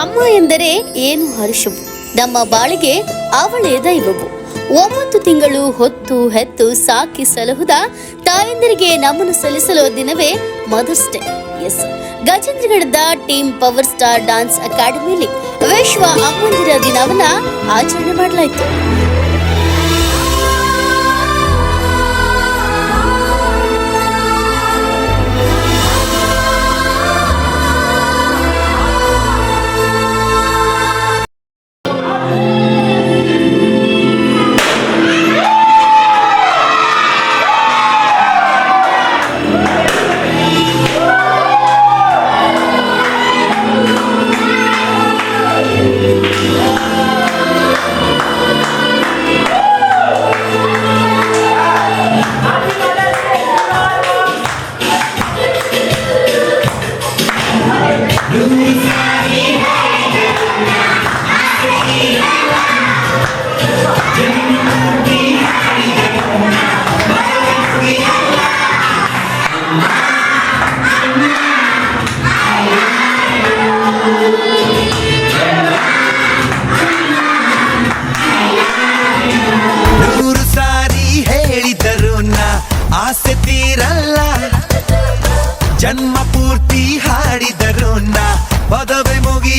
ಅಮ್ಮ ಎಂದರೆ ಏನು ಹರ್ಷವು ನಮ್ಮ ಬಾಳಿಗೆ ಅವಳೇ ದೈವವು. ಒಂಬತ್ತು ತಿಂಗಳು ಹೊತ್ತು ಹೆತ್ತು ಸಾಕಿ ಸಲಹುದ? ತಾಯಂದಿರಿಗೆ ನಮನ ಸಲ್ಲಿಸಲು ದಿನವೇ ಮದರ್ಸ್ ಡೇ ಎಸ್. ಗಜೇಂದ್ರಗಢದ ಟೀಮ್ ಪವರ್ ಸ್ಟಾರ್ ಡಾನ್ಸ್ ಅಕಾಡೆಮಿಯಲ್ಲಿ ವಿಶ್ವ ಅಮ್ಮಂದಿರ ದಿನವನ್ನ ಆಚರಣೆ ಮಾಡಲಾಯಿತು.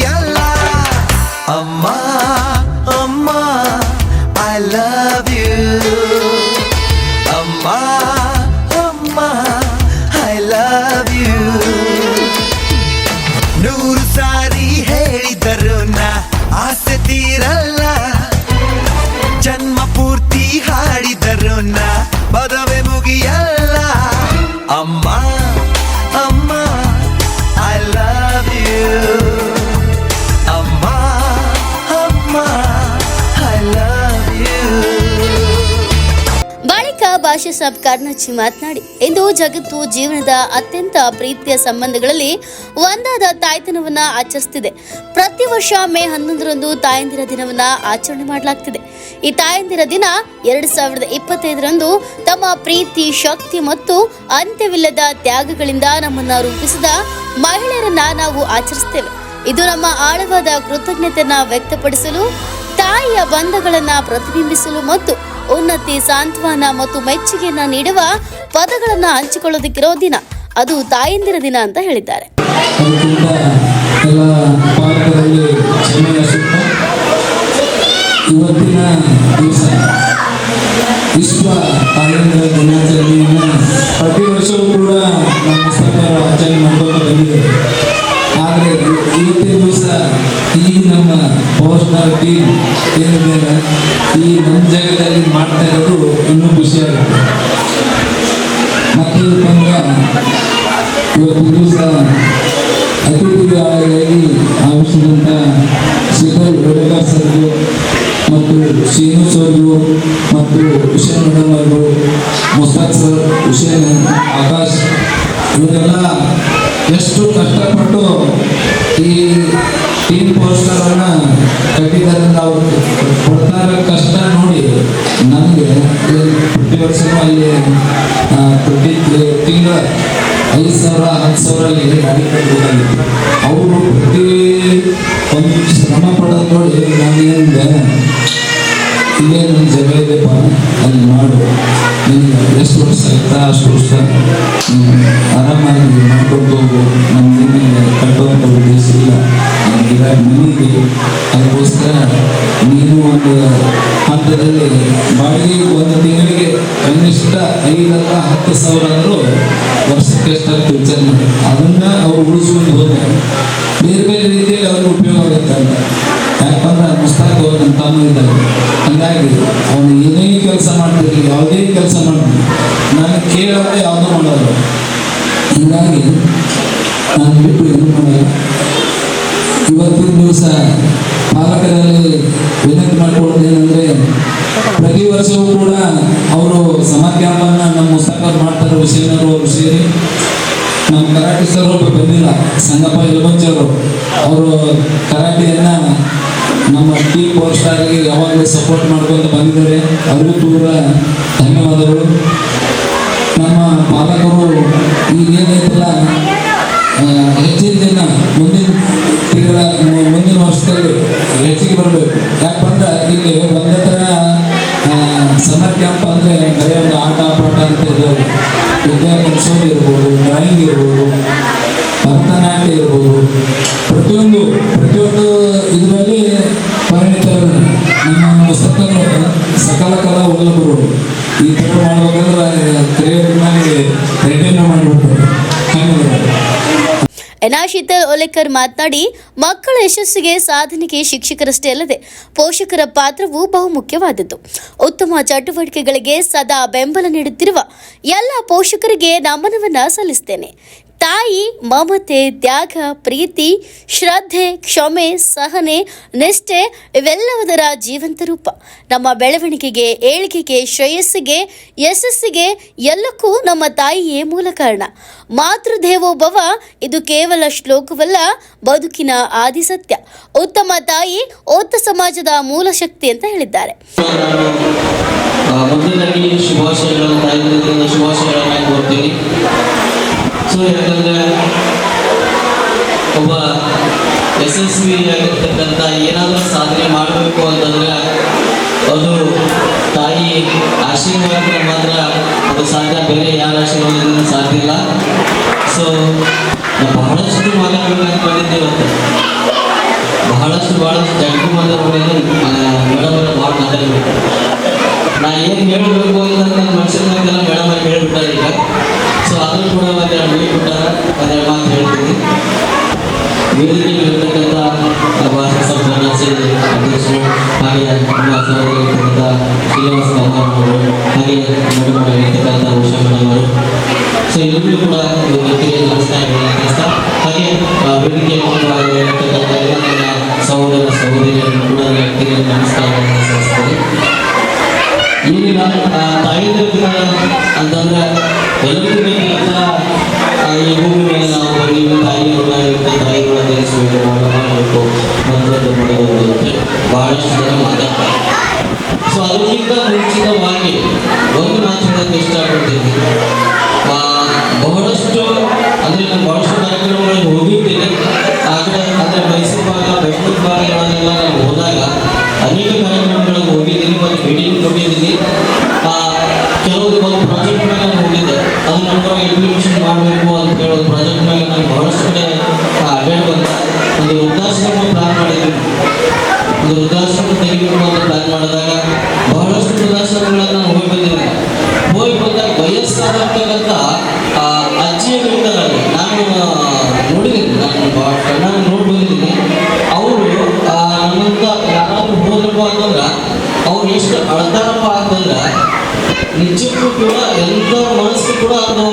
be. ಭಾಷೆ ಸಾಬ್ ಕಾರ್ನಾಚಿ ಮಾತನಾಡಿ. ಇಂದು ಜಗತ್ತು ಜೀವನದ ಅತ್ಯಂತ ಪ್ರೀತಿಯ ಸಂಬಂಧಗಳಲ್ಲಿ ಒಂದಾದ ತಾಯ್ತನವನ್ನ ಆಚರಿಸುತ್ತಿದೆ ಪ್ರತಿ ವರ್ಷ ಮೇ ಹನ್ನೊಂದರಂದು ತಾಯಂದಿರ ದಿನವನ್ನ ಆಚರಣೆ ಮಾಡಲಾಗ್ತಿದೆ. ಈ ತಾಯಂದಿರ ದಿನ ಎರಡ್ ಸಾವಿರದ ಇಪ್ಪತ್ತೈದರಂದು ತಮ್ಮ ಪ್ರೀತಿ, ಶಕ್ತಿ ಮತ್ತು ಅಂತ್ಯವಿಲ್ಲದ ತ್ಯಾಗಗಳಿಂದ ನಮ್ಮನ್ನ ರೂಪಿಸಿದ ಮಹಿಳೆಯರನ್ನ ನಾವು ಆಚರಿಸ್ತೇವೆ. ಇದು ನಮ್ಮ ಆಳವಾದ ಕೃತಜ್ಞತೆಯನ್ನ ವ್ಯಕ್ತಪಡಿಸಲು, ತಾಯಿಯ ಬಂಧಗಳನ್ನ ಪ್ರತಿಬಿಂಬಿಸಲು ಮತ್ತು ಉನ್ನತಿ, ಸಾಂತ್ವನ ಮತ್ತು ಮೆಚ್ಚುಗೆಯನ್ನ ನೀಡುವ ಪದಗಳನ್ನ ಹಂಚಿಕೊಳ್ಳೋದಕ್ಕಿರೋ ದಿನ. ಅದು ತಾಯಂದಿರ ದಿನ ಅಂತ ಹೇಳಿದ್ದಾರೆ. ಇವತ್ತಿನ ದಿವಸ ವಿಶ್ವ ತಾಯಂದಿರ ದಿನಾಚರಣೆಯನ್ನು ಪ್ರತಿ ವರ್ಷವೂ ಕೂಡ ನಮ್ಮ ಸರ್ಕಾರ ಆಚರಣೆ ಮಾಡ್ಕೊಂಡು ಬಂದಿದೆ. ಪೋಸ್ಟರ್ ಟೀಮ್ ಏನಿದೆ ಈ ನಮ್ಮ ಜಾಗದಲ್ಲಿ ಮಾಡ್ತಾ ಇರೋದು ಇನ್ನೂ ಖುಷಿಯಾಗುತ್ತೆ ಮತ್ತೊಂದು ಬಂದ ಇವತ್ತು ದಿವಸ ಅತಿಥಿಗಳಾಗಿ ಆಗಮಿಸಿದಂಥ ಶಿಖರ್ ವೆಡಗಾರ್ ಸರ್ಗೂ ಮತ್ತು ಶ್ರೀನು ಸರ್ಗೂ ಮತ್ತು ಹುಷೇನ್ ಮೇಡಮ್ ಅವರು ಮುಸ್ತಾಕ್ ಸರ್ ಹುಷೇನ್ ಆಕಾಶ್, ಇವರೆಲ್ಲ ಎಷ್ಟು ಇರೋ ಕಷ್ಟ ನೋಡಿ. ನನಗೆ ಪ್ರತಿ ವರ್ಷನೂ ಅಲ್ಲಿ ಪ್ರತಿ ತಿಂಗಳ ಐದು ಸಾವಿರ, ಹತ್ತು ಸಾವಿರಲ್ಲಿ ಗಾಡಿ ಕಟ್ಟಬೇಕಾಗಿತ್ತು ಅವರು ಪ್ರತಿ ಒಂದು ಶ್ರಮ ಪಡೋದು ನೋಡಿ ನಾನು ಏನಿದೆ, ಇಲ್ಲೇ ನನ್ನ ಜಾಗ ಇದೆಪ್ಪ ಅಲ್ಲಿ ಮಾಡು. ನಿನಗೆ ಎಷ್ಟು ವರ್ಷ ಆಯ್ತಾ, ಅಷ್ಟು ವರ್ಷ ಆರಾಮಾಗಿ ಮಾಡ್ಕೊಂಡು ಹೋಗು. ನಮ್ಮ ಕಟ್ಟುವಂಥ ಉದ್ದೇಶ ಇಲ್ಲ ಮನೆಗೆ ಅದಕ್ಕೋಸ್ಕರ ನೀನು ಒಂದು ಹಂತದಲ್ಲಿ ಬಾಡಿಗೆ ಒಂದು ತಿಂಗಳಿಗೆ ಕನಿಷ್ಠ ಐದಲ್ಲ ಹತ್ತು ಸಾವಿರ ಆದರೂ ವರ್ಷಕ್ಕೆ ಎಷ್ಟಾಗ್ತದೆ ವಿಚಾರ ಮಾಡಿ. ಅದನ್ನ ಇವತ್ತಿನ ದಿವಸ ಪಾಲಕರಲ್ಲಿ ವಿನಂತಿ ಮಾಡ್ಕೊಳ್ತೇನೆಂದ್ರೆ ಪ್ರತಿ ವರ್ಷವೂ ಕೂಡ ಅವರು ಸಮರ್ ಕ್ಯಾಂಪನ್ನು ನಮ್ಮ ಮುಸ್ತಾಕರ್ ಮಾಡ್ತಾರೆ ಹುಸೇನರು ಅವರು ಸೇರಿ. ನಮ್ಮ ಕರಾಟೆ ಸರ್ ಒಬ್ಬ ಬಂದಿಲ್ಲ ಸಂಗಪ್ಪ ಯಲಮಂಚರು ಅವರು. ಕರಾಟೆಯನ್ನು ನಮ್ಮ ಟೀಮ್ ಪವರ್ ಸ್ಟಾರ್ಗೆ ಯಾವಾಗಲೂ ಸಪೋರ್ಟ್ ಮಾಡ್ಕೊಂತ ಬಂದಿದ್ದಾರೆ. ಅವರಿಗೂ ಕೂಡ ಧನ್ಯವಾದಗಳು. ನಮ್ಮ ಪಾಲಕರು ಈಗ ಏನೈತಲ್ಲ ಆ, ಹೆಚ್ಚಿನ ದಿನ ಬರಬೇಕು ಯಾಕಂದ್ರೆ ಇಲ್ಲಿ ಒಂದೇ ಥರ ಸಮರ್ ಕ್ಯಾಂಪ್ ಅಂದರೆ ಬರೀ ಒಂದು ಆಟ, ಪಾಠ ಅಂತ ಇದ್ದಾವೆ ವಿದ್ಯಾ ಕಲಿಸೋದು ಇರ್ಬೋದು, ಡ್ರಾಯಿಂಗ್ ಇರ್ಬೋದು, ಭರತನಾಟ್ಯ ಇರ್ಬೋದು. ಪ್ರತಿಯೊಂದು ಪ್ರತಿಯೊಂದು ಇದರಲ್ಲಿ ಪರಿಣಿತರು ನಮ್ಮ ಪುಸ್ತಕಗಳು ಸಕಲ ಕಲಾ ವಲ್ಲಭರು ಈ ಥರ ಮಾಡ್ಬೇಕಂದ್ರೆ ಕ್ರಿಯೆ ಮಾಡಿ ರೆಡಿನ ಮಾಡಿಬಿಡ್ತಾರೆ. ಹಂಗೆ ಎನಾ ಒಲೆಕರ್ ಮಾತನಾಡಿ, ಮಕ್ಕಳ ಯಶಸ್ಸಿಗೆ ಸಾಧನೆಗೆ ಶಿಕ್ಷಕರಷ್ಟೇ ಅಲ್ಲದೆ ಪೋಷಕರ ಪಾತ್ರವೂ ಬಹುಮುಖ್ಯವಾದದ್ದು. ಉತ್ತಮ ಚಟುವಟಿಕೆಗಳಿಗೆ ಸದಾ ಬೆಂಬಲ ನೀಡುತ್ತಿರುವ ಎಲ್ಲ ಪೋಷಕರಿಗೆ ನಮನವನ್ನ ಸಲ್ಲಿಸ್ತೇನೆ. ತಾಯಿ, ಮಮತೆ, ತ್ಯಾಗ, ಪ್ರೀತಿ, ಶ್ರದ್ಧೆ, ಕ್ಷಮೆ, ಸಹನೆ, ನಿಷ್ಠೆ ಇವೆಲ್ಲವುದರ ಜೀವಂತ ರೂಪ. ನಮ್ಮ ಬೆಳವಣಿಗೆಗೆ, ಏಳಿಗೆಗೆ, ಶ್ರೇಯಸ್ಸಿಗೆ, ಯಶಸ್ಸಿಗೆ ಎಲ್ಲಕ್ಕೂ ನಮ್ಮ ತಾಯಿಯೇ ಮೂಲ ಕಾರಣ. ಮಾತೃದೇವೋಭವ, ಇದು ಕೇವಲ ಶ್ಲೋಕವಲ್ಲ, ಬದುಕಿನ ಆದಿ ಸತ್ಯ ಉತ್ತಮ ತಾಯಿ ಓತ್ತ ಸಮಾಜದ ಮೂಲ ಶಕ್ತಿ ಅಂತ ಹೇಳಿದ್ದಾರೆ. ಶುಭಾಶಯಗಳನ್ನು ಕೋರ್ತೀನಿ ಸೊ ಯಾಕಂದ್ರೆ ಒಬ್ಬ ಯಶಸ್ವಿಯಾಗಿರ್ತಕ್ಕಂಥ ಏನಾದರೂ ಸಾಧನೆ ಮಾಡಬೇಕು ಅಂತಂದ್ರೆ ಅದು ತಾಯಿ ಆಶೀರ್ವಾದ ಮಾತ್ರ ಅದು ಸಾಧ್ಯ. ಬೇರೆ ಯಾರ ಆಶೀರ್ವಾದದಿಂದ ಸಾಧ್ಯ ಇಲ್ಲ. ಸೊ ಬಹಳಷ್ಟು ಮಾತಾಡಬೇಕು ಅನ್ಕೊಂಡಿದ್ದೆ ಇವತ್ತು ಬಹಳಷ್ಟು ಬಹಳಷ್ಟು ಜಗ್ಗು ಮಾತಾಡ್ಬೋದು ಮೇಡಮ್ ಅವರು ಭಾಳ ಮಾತಾಡಬೇಕು ನಾ ಏನು ಹೇಳಬೇಕು ಅಂತ ನನ್ನ ಮೇಡಮ್ ಅವ್ರು ಹೇಳ್ಬಿಟ್ಟಾರೆ. ಈ ಭೂಮಿ ಮೇಲೆ ನಾವು ನೀವು ತಾಯಿಯವ್ರನ್ನ ಎಂಥ ಮನಸ್ಸು ಕೂಡ ಅದು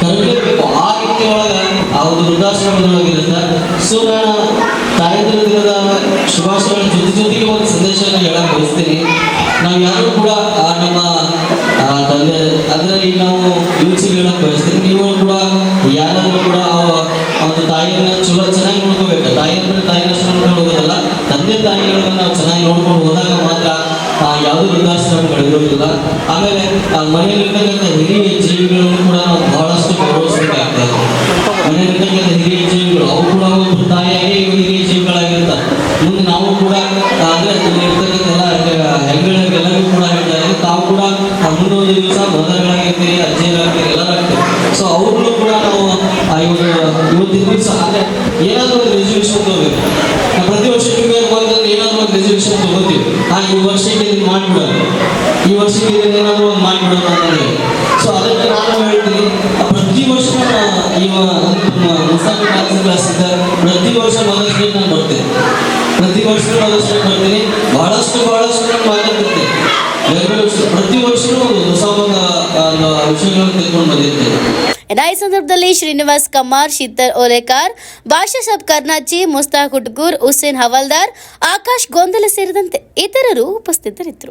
ಕರಗಲೇಬೇಕು. ಆ ರೀತಿ ಒಳಗೆ ಆ ಒಂದು ವೃದ್ಧಾಶ್ರಮದೊಳಗಿರುತ್ತೆ ಸೊ ನಾನು ತಾಯಂದ್ರ ದಿನದ ಶುಭಾಶಯಗಳ ಜೊತೆ ಜೊತೆಗೆ ಒಂದು ಸಂದೇಶವನ್ನು ಹೇಳಕ್ ಬಯಸ್ತೀನಿ. ನಾವು ಯಾರು ಕೂಡ ನಮ್ಮ ತಂದೆ ತಂದೆ, ಅದರಲ್ಲಿ ನಾವು ಯೂತ್ಸಿಗೆ ಹೇಳಕ್ ಬಯಸ್ತೀನಿ. ನೀವು ಕೂಡ, ಯಾರಾದ್ರೂ ಕೂಡ ಒಂದು ತಾಯಿಯನ್ನ ಚಲೋ ಚೆನ್ನಾಗಿ ನೋಡ್ಕೋಬೇಕು. ತಾಯಿ ಅಂದ್ರೆ ತಾಯಿನಷ್ಟು ಹೋಗೋದಲ್ಲ, ತಂದೆ ತಾಯಿಗಳನ್ನ ನಾವು ಚೆನ್ನಾಗಿ ನೋಡ್ಕೊಂಡು ಹೋದಾಗ ಮಾತ್ರ ಯಾವುದೇ ವೃದ್ಧಾಶ್ರಮಗಳಿರೋದಿಲ್ಲ. ಆಮೇಲೆ ಮನೆಯಲ್ಲಿರ್ತಕ್ಕಂಥ ಹಿರಿಯ ಜೀವಿಗಳನ್ನು ಕೂಡ ನಾವು ಬಹಳಷ್ಟು ಗೌರವಿಸಬೇಕಾಗ್ತದೆ. ಮನೆಯಲ್ಲಿರ್ತಕ್ಕಂಥ ಹಿರಿಯ ಜೀವಿಗಳು, ಅವು ಕೂಡ ಒಬ್ಬರು ತಾಯಿಯಾಗಿ ಹಿರಿಯ ಜೀವಿಗಳಾಗಿರ್ತಾರೆ. ಮುಂದೆ ನಾವು ಕೂಡ ಅಂದರೆ ಇರ್ತಕ್ಕಂಥ ಎಲ್ಲ ಹೆಂಗಳೆಲ್ಲರಿಗೂ ಕೂಡ ಹೇಳ್ತಾ ತಾವು ಕೂಡ ಮುಂದೊಂದು ದಿವಸ ಮದರ್ಗಳಾಗಿರ್ತೀರಿ ಅಜ್ಜಿಯರಾಗ್ತೀರಿ ಎಲ್ಲರಾಗ್ತೀರಿ. ಸೊ ಅವ್ರನ್ನೂ ಕೂಡ ನಾವು ಇವಾಗ ಇವತ್ತಿನ ದಿವಸ ಅಂದರೆ ಏನಾದರೂ ಒಂದು ರೆಸಲ್ಯೂಷನ್ ತಗೋಬೇಕು. ಪ್ರತಿ ವರ್ಷಕ್ಕೆ ಏನಾದರೂ ಒಂದು ರೆಸಲ್ಯೂಷನ್ ತಗೋತೀವಿ. ಆ ಈ ವರ್ಷಕ್ಕೆ ಇದನ್ನ ಮಾಡ್ಬಿಡೋಣ. ಈ ವರ್ಷಕ್ಕೆ ಇದನ್ನ ಏನಾದರೂ ಒಂದು ಮಾಡ್ಬಿಡೋಣ ಅಂತ ಸೊ ಅದಕ್ಕೆ ನಾನು ಹೇಳ್ತೀನಿ ಪ್ರತಿ ವರ್ಷ ಇವಾಗ ಮುಸ್ತಾಕ್ ಕ್ಲಾಸ್ ಇದ್ದ ಪ್ರತಿ ವರ್ಷ ಮದರ್ಸ್ ಡೇ ನಾನು ಬರ್ತೀನಿ ಪ್ರತಿ ವರ್ಷ ಮದರ್ಸ್ ಡೇ ಬರ್ತೀನಿ ಬಹಳಷ್ಟು ಬಹಳಷ್ಟು ನಾನು ಮಾತಾಡ್ತಿರ್ತೀನಿ ಪ್ರತಿ ವರ್ಷನೂ ಒಂದು ಹೊಸ ವಿಷಯಗಳನ್ನು ತಿಳ್ಕೊಂಡು ಬಂದಿರ್ತೇನೆ ಈ ಸಂದರ್ಭದಲ್ಲಿ ಶ್ರೀನಿವಾಸ್ ಕಮಾರ್ ಶೀತಲ್ ಓಲೇಕಾರ್ ಬಾಷಾ ಸಾಬ್ ಕರ್ನಾಚಿ, ಮುಸ್ತಾಕ್ ಹುಟ್ಗೂರ್ ಹುಸೇನ್ ಹವಾಲ್ದಾರ್, ಆಕಾಶ್ ಗೊಂದಲ ಸೇರಿದಂತೆ ಇತರರು ಉಪಸ್ಥಿತರಿದ್ದರು.